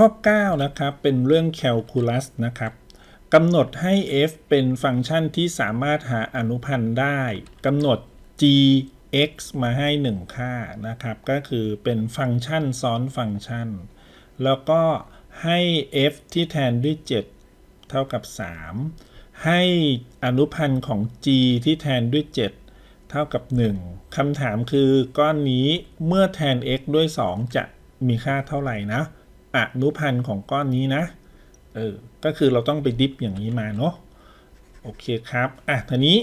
ข้อ 9 นะครับ เป็นเรื่องแคลคูลัสนะครับกำหนดให้ f เป็นฟังก์ชันที่สามารถหาอนุพันธ์ได้กำหนด g x มาให้ 1 ค่านะครับ ก็คือเป็นฟังก์ชันซ้อนฟังก์ชัน แล้วก็ให้ f ที่แทนด้วย 7 เท่ากับ 3 ให้อนุพันธ์ของ g ที่แทนด้วย 7 เท่ากับ 1 คำถามคือก้อนนี้เมื่อแทน x ด้วย 2 จะมีค่าเท่าไหร่นะ อนุพันธ์ของก้อนนี้นะ เออ ก็คือเราต้องไปดิฟอย่างนี้มาเนาะ โอเคครับ อะทีนี้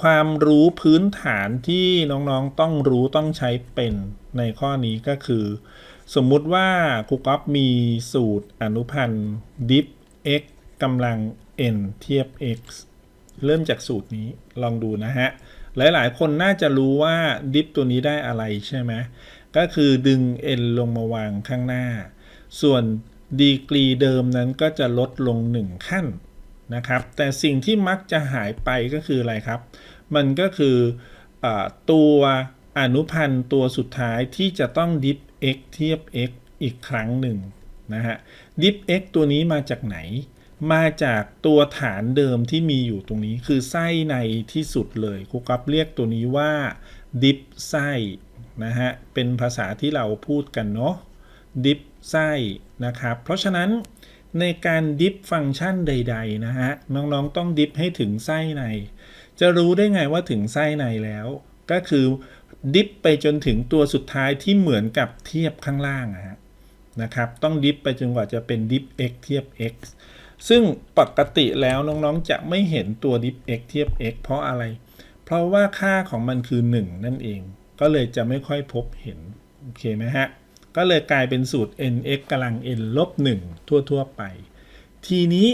ความรู้พื้นฐานที่น้องๆต้องรู้ต้องใช้เป็นในข้อนี้ก็คือ สมมุติว่าครูก๊อฟมีสูตรอนุพันธ์ diff x กำลัง n เทียบ x เริ่มจากสูตรนี้ลองดูนะฮะ หลายๆ คนน่าจะรู้ว่า diff ตัวนี้ได้อะไรใช่ไหมก็คือดึง n ลงมาวางข้างหน้า ส่วนดีกรีเดิมนั้นก็จะลดลง 1 ขั้นนะครับ แต่สิ่งที่มักจะหายไปก็คืออะไรครับ มันก็คืออตัวอนุพันธ์ตัวสุดท้ายที่จะต้องดิฟ x เทียบ x อีกครั้งหนึ่งนะฮะดิฟ x ตัวนี้มาจากไหน มาจากตัวฐานเดิมที่มีอยู่ตรงนี้คือไส้ในที่สุดเลยครูกัฟเรียกตัวนี้ว่าดิฟไส้นะฮะเป็นภาษาที่เราพูดกันเนาะดิฟ ไส้นะครับ เพราะฉะนั้นในการดิฟฟังก์ชันใด ๆ นะฮะ น้องๆต้องดิฟให้ถึงไส้ใน จะรู้ได้ไงว่าถึงไส้ในแล้ว ก็คือดิฟไปจนถึงตัวสุดท้ายที่เหมือนกับเทียบข้างล่างนะครับ ต้องดิฟไปจนกว่าจะเป็นดิฟ x เทียบ x ซึ่งปกติแล้วน้องๆจะไม่เห็นตัวดิฟ x เทียบ x เพราะอะไร เพราะว่าค่าของมันคือ 1 นั่นเอง ก็เลยจะไม่ค่อยพบเห็น โอเคไหมฮะ ก็เลยกลายเป็นสูตร nx กำลัง n ลบ1ทั่ว ๆ ไป ทีนี้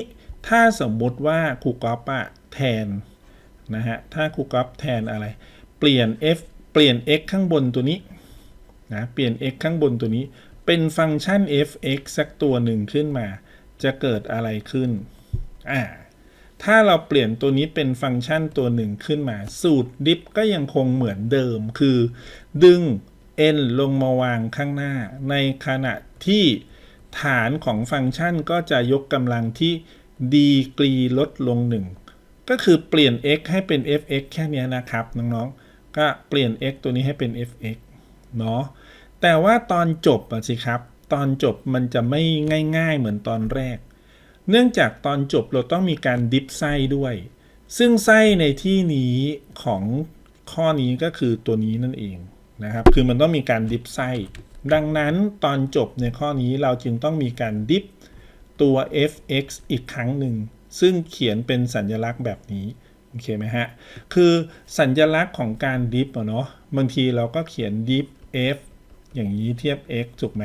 ถ้าสมมติว่าครูก๊อฟอะแทนนะฮะ ถ้าครูก๊อฟแทนอะไร เปลี่ยน f เปลี่ยน x ข้างบนตัวนี้นะเปลี่ยน x ข้างบนตัวนี้ เป็นฟังก์ชัน f(x) สักตัวหนึ่งขึ้นมา จะเกิดอะไรขึ้นอ่าถ้าเราเปลี่ยนตัวนี้เป็นฟังก์ชันตัวหนึ่งขึ้นมา สูตรดิฟก็ยังคงเหมือนเดิม คือ ดึง n ลงมาวางข้างหน้า ในขณะที่ฐานของฟังก์ชันก็จะยกกำลังที่ดีกรีลดลง 1 ก็คือเปลี่ยน x ให้เป็น f(x) แค่นี้นะครับน้องๆ ก็เปลี่ยน x ตัวนี้ให้เป็น f(x) เนาะแต่ว่าตอนจบอะสิครับ ตอนจบมันจะไม่ง่าย ๆ เหมือนตอนแรก เนื่องจากตอนจบเราต้องมีการดิฟไส้ด้วย ซึ่งไส้ในที่นี้ของข้อนี้ก็คือตัวนี้นั่นเอง นะครับ คือมันต้องมีการดิฟไส้ดังนั้นตอนจบในข้อนี้เราจึงต้องมีการดิฟตัว f(x) อีกครั้งหนึ่ง ซึ่งเขียนเป็นสัญลักษณ์แบบนี้ โอเคไหมฮะ คือสัญลักษณ์ของการดิฟเนาะบางทีเราก็เขียนดิฟ f อย่างนี้เทียบ x ถูกไหม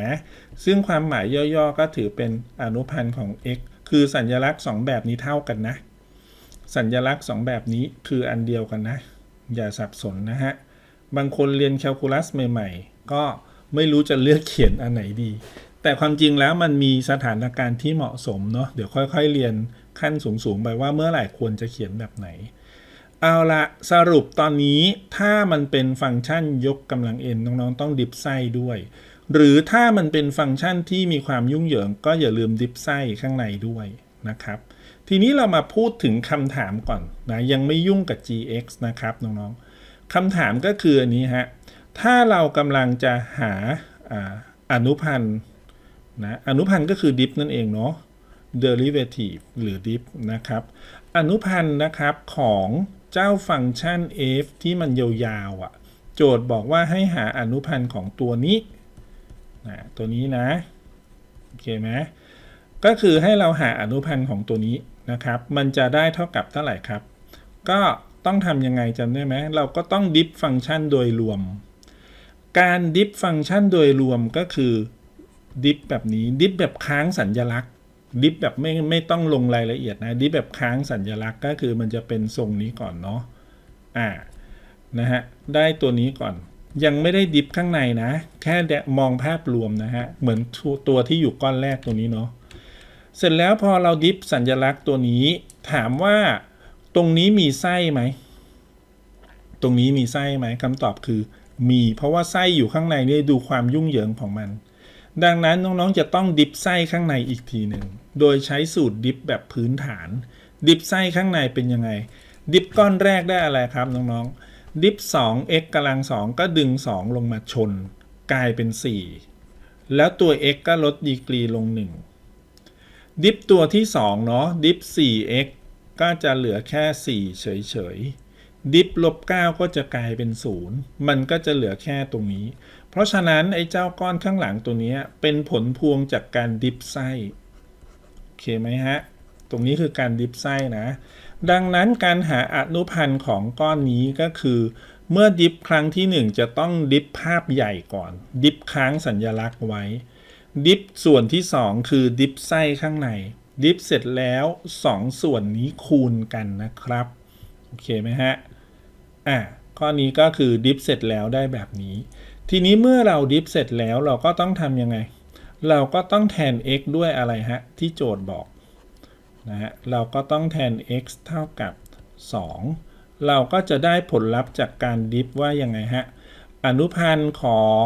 ซึ่งความหมายย่อๆ ก็ถือเป็นอนุพันธ์ของ x คือสัญลักษณ์ 2 แบบนี้เท่ากันนะ สัญลักษณ์ 2 แบบนี้คืออันเดียวกันนะ อย่าสับสนนะฮะ บางคนเรียนแคลคูลัสใหม่ ๆ ก็ไม่รู้จะเลือกเขียนอันไหนดี แต่ความจริงแล้วมันมีสถานการณ์ที่เหมาะสมเนาะเดี๋ยวค่อยๆเรียนขั้นสูงๆไปว่าเมื่อไหร่ควรจะเขียนแบบไหน เอาละสรุปตอนนี้ถ้ามันเป็นฟังก์ชันยกกำลัง n น้องๆ ต้องดิฟไส้ด้วย หรือถ้ามันเป็นฟังก์ชันที่มีความยุ่งเหยิง ก็อย่าลืมดิฟไส้ข้างในด้วยนะครับ ทีนี้เรามาพูดถึงคำถามก่อนนะยังไม่ยุ่งกับ gx นะครับน้องๆ คำถามก็คืออันนี้ฮะ ถ้าเรากำลังจะหาอนุพันธ์นะอนุพันธ์ก็คือดิฟนั่นเองเนาะ derivative หรือ diff นะครับ อนุพันธ์นะครับของเจ้าฟังก์ชัน f ที่มันยาวๆอะ่ะ โจทย์บอกว่าให้หาอนุพันธ์ของตัวนี้นะตัวนี้นะ โอเคไหมก็คือให้เราหาอนุพันธ์ของตัวนี้นะครับ มันจะได้เท่ากับเท่าไหร่ครับ ก็ ต้องทำยังไงจำได้ไหมเราก็ต้องดิฟฟังก์ชันโดยรวม การดิฟฟังก์ชันโดยรวมก็คือดิฟแบบนี้ดิฟแบบค้างสัญญลักษณ์ ดิฟแบบไม่ไม่ต้องลงรายละเอียดนะ ดิฟแบบค้างสัญญลักษณ์ก็คือมันจะเป็นทรงนี้ก่อนเนาะอ่านะฮะได้ตัวนี้ก่อน ยังไม่ได้ดิฟข้างในนะ แค่มองภาพรวมนะฮะเหมือนตัวที่อยู่ก้อนแรกตัวนี้เนาะเสร็จแล้วพอเราดิฟสัญลักษณ์ตัวนี้ ถามว่า ตรงนี้มีไส้ไหม ตรงนี้มีไส้ไหมคำตอบคือ มีเพราะว่าไส้อยู่ข้างในนี่ดูความยุ่งเหยิงของมัน ดังนั้นน้องๆจะต้องดิฟไส้ข้างในอีกทีหนึ่งโดยใช้สูตรดิฟแบบพื้นฐาน ดิฟไส้ข้างในเป็นยังไง ดิฟก้อนแรกได้อะไรครับน้องๆ ดิฟ 2 x กำลัง 2 ก็ดึง 2 ลงมาชน กลายเป็น 4 แล้วตัว x ก็ลดดีกรีลง 1 ดิฟตัวที่ 2 เนาะดิฟ 4x ก็จะเหลือแค่ 4 เฉยๆ ดิฟลบ 9 ก็จะกลายเป็น 0 มันก็จะเหลือแค่ตรงนี้ เพราะฉะนั้นไอ้เจ้าก้อนข้างหลังตัวนี้เป็นผลพวงจากการดิฟไส้ โอเคไหมฮะ ตรงนี้คือการดิฟไส้นะ ดังนั้นการหาอนุพันธ์ของก้อนนี้ก็คือเมื่อดิฟครั้งที่ 1 จะต้องดิฟภาพใหญ่ก่อน ดิฟค้างสัญลักษณ์ไว้ ดิฟส่วนที่ 2 คือดิฟไส้ข้างใน ดิฟเสร็จแล้ว 2 ส่วนนี้คูณกันนะครับ โอเคไหมฮะ อะข้อนี้ก็คือดิฟเสร็จแล้วได้แบบนี้ ทีนี้เมื่อเราดิฟเสร็จแล้วเราก็ต้องทำยังไง เราก็ต้องแทน x ด้วยอะไรฮะ ที่โจทย์บอกนะฮะเราก็ต้องแทน x เท่ากับ 2 เราก็จะได้ผลลัพธ์จากการดิฟว่ายังไงฮะ อนุพันธ์ของ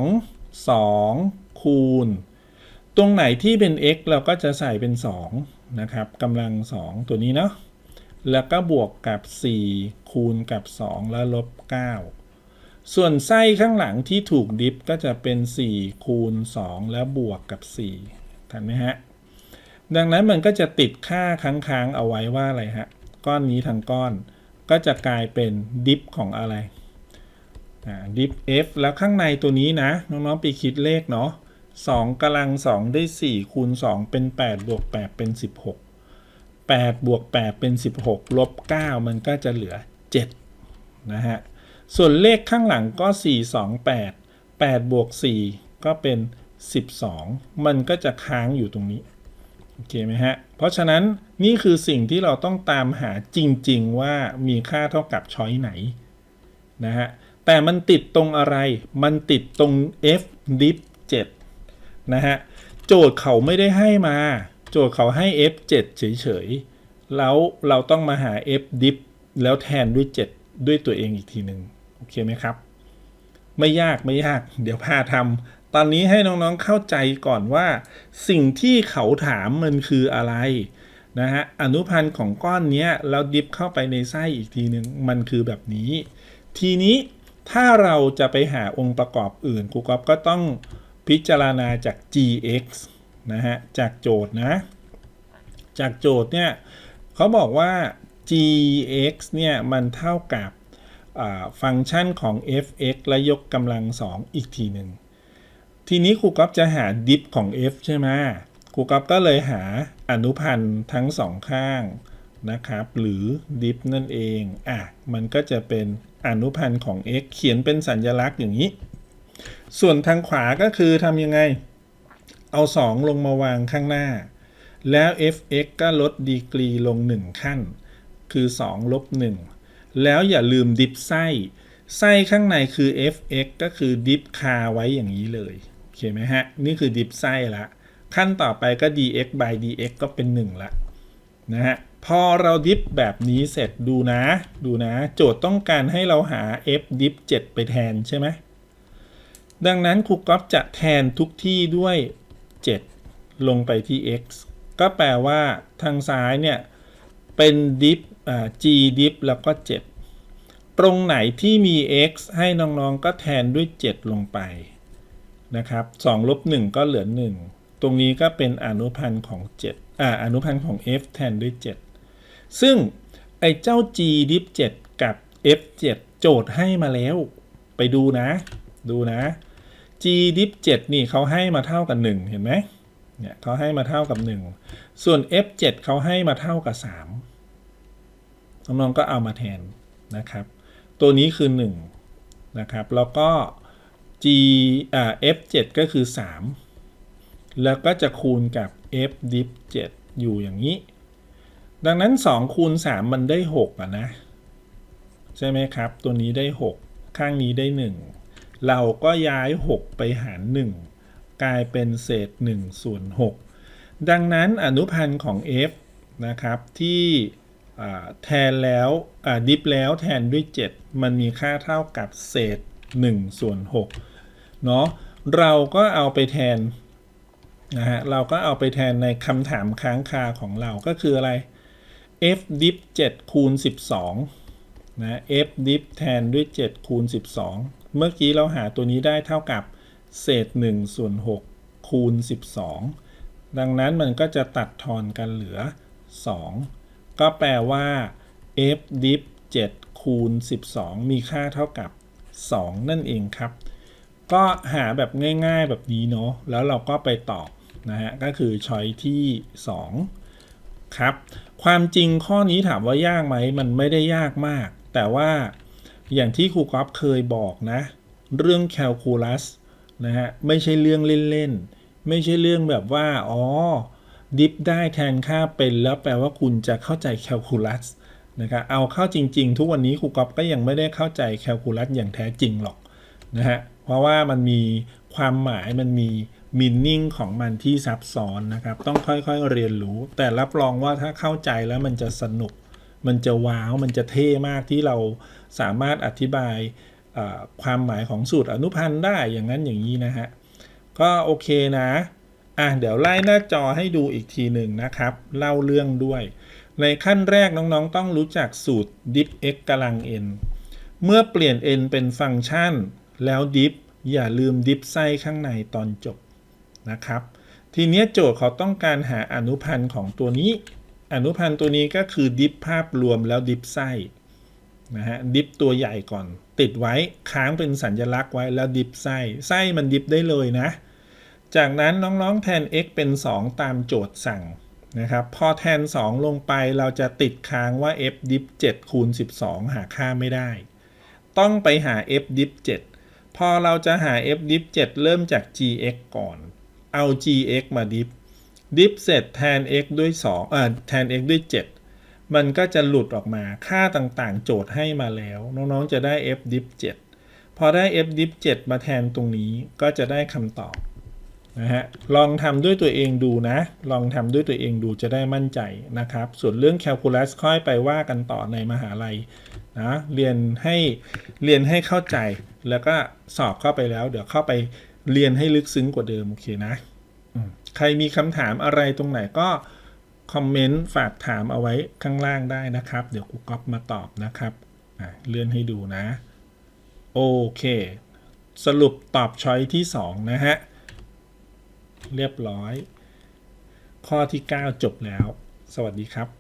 2 คูณ ตรงไหนที่เป็น x เราก็จะใส่เป็น 2 นะครับกำลัง 2 ตัวนี้เนาะแล้วก็บวกกับ 4 คูณกับ 2 แล้วลบ 9 ส่วนไส้ข้างหลังที่ถูกดิฟก็จะเป็น 4 คูณ 2 แล้วบวกกับ 4ทันไหมฮะ ดังนั้นมันก็จะติดค่าค้างๆเอาไว้ว่าอะไรฮะ ก้อนนี้ทั้งก้อนก็จะกลายเป็นดิฟของอะไรดิฟ f แล้วข้างในตัวนี้นะ น้องๆไปคิดเลขเนาะ 2กำลัง 2 ได้ 4 คูณ 2 เป็น 8 บวก 8 เป็น 16 8 บวก 8 เป็น 16 ลบ 9 มันก็จะเหลือ 7 นะฮะ ส่วนเลขข้างหลังก็ 4 2 8 8 บวก 4 ก็เป็น 12 มันก็จะค้างอยู่ตรงนี้ โอเคไหมฮะ เพราะฉะนั้นนี่คือสิ่งที่เราต้องตามหาจริง ๆ ว่ามีค่าเท่ากับช้อยไหน นะฮะ แต่มันติดตรงอะไร มันติดตรง f diff 7 นะฮะ โจทย์เขาไม่ได้ให้มา โจทย์เขาให้ f 7 เฉยๆ แล้วเราต้องมาหา f diff แล้วแทนด้วย 7 ด้วยตัวเองอีกทีหนึ่งโอเคไหมครับ ไม่ยากไม่ยาก เดี๋ยวพาทำตอนนี้ให้น้องๆเข้าใจก่อนว่า สิ่งที่เขาถามมันคืออะไรนะฮะอนุพันธ์ของก้อนเนี้ยเราดิฟเข้าไปในไส้อีกทีหนึ่งมันคือแบบนี้ ทีนี้ถ้าเราจะไปหาองค์ประกอบอื่นครูก๊อฟก็ต้อง พิจารณาจาก gx นะฮะ จากโจทย์นะ จากโจทย์เนี่ยเขาบอกว่า gx เนี่ยมันเท่ากับฟังก์ชันของ f(x) และยกกำลังสองอีกทีหนึ่ง ทีนี้ครูก๊อฟจะหาดิฟของ f ใช่ไหมครูก๊อฟก็เลยหาอนุพันธ์ทั้งสองข้างนะครับ หรือดิฟนั่นเอง อะ มันก็จะเป็นอนุพันธ์ของ x เขียนเป็นสัญลักษณ์อย่างนี้ ส่วนทางขวาก็คือทำยังไง เอา 2 ลงมาวางข้างหน้า แล้ว f(x) ก็ลดดีกรีลง 1 ขั้น คือ 2 ลบ 1 แล้วอย่าลืมดิฟไส้ ไส้ข้างในคือ fx ก็คือดิฟคาไว้อย่างนี้เลย โอเคไหมฮะ นี่คือดิฟไส้ละ ขั้นต่อไปก็ dx by dx ก็เป็น 1 ละนะฮะพอเราดิฟแบบนี้เสร็จดูนะ ดูนะ โจทย์ต้องการให้เราหา f ดิฟ7ไปแทนใช่ไหม ดังนั้นครูก๊อฟจะแทนทุกที่ด้วย 7 ลงไปที่ x ก็แปลว่าทางซ้ายเนี่ย เป็นดิฟ g diff แล้วก็ 7 ตรงไหนที่มี x ให้น้องๆก็แทนด้วย 7 ลงไปนะครับ2ลบ1ก็เหลือ 1 ตรงนี้ก็เป็นอนุพันธ์ของ7อ่าอนุพันธ์ของ f แทนด้วย 7 ซึ่งไอ้เจ้า g diff 7กับ f 7โจทย์ให้มาแล้ว ไปดูนะ ดูนะ g diff 7นี่เขาให้มาเท่ากับ 1 เห็นไหมเนี่ยเขาให้มาเท่ากับ 1 ส่วน f 7เขาให้มาเท่ากับ 3 น้องๆก็เอามาแทนนะครับ ตัวนี้คือ 1 นะครับ แล้วก็ g อ่า f 7ก็คือ 3 แล้วก็จะคูณกับ f diff 7อยู่อย่างนี้ ดังนั้น 2 คูณ 3 มันได้ 6อะนะ ใช่ไหมครับ ตัวนี้ได้ 6 ข้างนี้ได้ 1 เราก็ย้าย 6 ไปหาร 1 กลายเป็นเศษ1ส่วน6ดังนั้นอนุพันธ์ของ f นะครับ ที่แทนแล้วดิฟแล้วแทนด้วย 7 มันมีค่าเท่ากับเศษ1ส่วน6เนาะเราก็เอาไปแทนนะฮะเราก็เอาไปแทนในคำถามค้างคาของเราก็คืออะไร f dip 7คูณ 12นะ f dip แทนด้วย 7 คูณ 12 เมื่อกี้เราหาตัวนี้ได้เท่ากับเศษ1ส่วน6คูณ 12 ดังนั้นมันก็จะตัดทอนกันเหลือ 2 ก็แปลว่า f dip 7คูณ 12 มีค่าเท่ากับ 2 นั่นเองครับ ก็หาแบบง่ายๆแบบนี้เนาะแล้วเราก็ไปตอบนะฮะก็คือช้อยที่ 2 ครับ ความจริงข้อนี้ถามว่ายากไหมมันไม่ได้ยากมาก แต่ว่า อย่างที่ครูกอฟเคยบอกนะ เรื่องแคลคูลัสนะฮะไม่ใช่เรื่องเล่นๆ ไม่ใช่เรื่องแบบว่า อ๋อ ดิฟได้แทนค่าเป็นแล้วแปลว่าคุณจะเข้าใจแคลคูลัสนะครับเอาเข้าจริง ๆ ทุกวันนี้ครูกอฟก็ยังไม่ได้เข้าใจแคลคูลัสอย่างแท้จริงหรอกนะฮะเพราะว่ามันมีความหมายมันมีมินนิ่งของมันที่ซับซ้อนนะครับ ต้องค่อยๆเรียนรู้ แต่รับรองว่าถ้าเข้าใจแล้วมันจะสนุก มันจะว้าวมันจะเท่มากที่เราสามารถอธิบายความหมายของสูตรอนุพันธ์ได้อย่างนั้นอย่างนี้นะฮะ ก็โอเคนะ อะเดี๋ยวไล่หน้าจอให้ดูอีกทีหนึ่งนะครับ เล่าเรื่องด้วย ในขั้นแรกน้องๆ ต้องรู้จักสูตร dip x กำลัง n เมื่อเปลี่ยน n เป็นฟังก์ชัน แล้ว dip อย่าลืม dip ไส้ข้างในตอนจบนะครับ ทีนี้โจทย์เขาต้องการหาอนุพันธ์ของตัวนี้ อนุพันธ์ตัวนี้ก็คือ dip ภาพรวมแล้ว dip ไส้นะฮะ dip ตัวใหญ่ก่อน ติดไว้ค้างเป็นสัญลักษณ์ไว้แล้ว dip ไส้ไส้มัน dip ได้เลยนะ จากนั้นน้องๆแทน x เป็น 2 ตามโจทย์สั่งนะครับพอแทน 2 ลงไปเราจะติดค้างว่า f dip 7คูณ12 หาค่าไม่ได้ ต้องไปหา f dip 7พอเราจะหา f dip 7เริ่มจาก gx ก่อน เอา gx มาดิฟ dip dip เสร็จแทน x ด้วย2เอ่อแทน x ด้วย 7 มันก็จะหลุดออกมาค่าต่างๆ โจทย์ให้มาแล้ว น้องๆ จะได้ f dip 7พอได้ f dip 7มาแทนตรงนี้ก็จะได้คำตอบนะฮะลองทำด้วยตัวเองดูนะ ลองทำด้วยตัวเองดูจะได้มั่นใจนะครับ ส่วนเรื่องแคลคูลัสค่อยไปว่ากันต่อในมหาลัยนะเรียนให้เรียนให้เข้าใจแล้วก็สอบเข้าไปแล้ว เดี๋ยวเข้าไปเรียนให้ลึกซึ้งกว่าเดิมโอเคนะ ใครมีคำถามอะไรตรงไหนก็คอมเมนต์ฝากถามเอาไว้ข้างล่างได้นะครับ เดี๋ยวกูก๊อปมาตอบนะครับเลื่อนให้ดูนะ โอเค สรุปตอบช้อยที่ 2 นะฮะ เรียบร้อย ข้อที่ 9 จบแล้ว สวัสดีครับ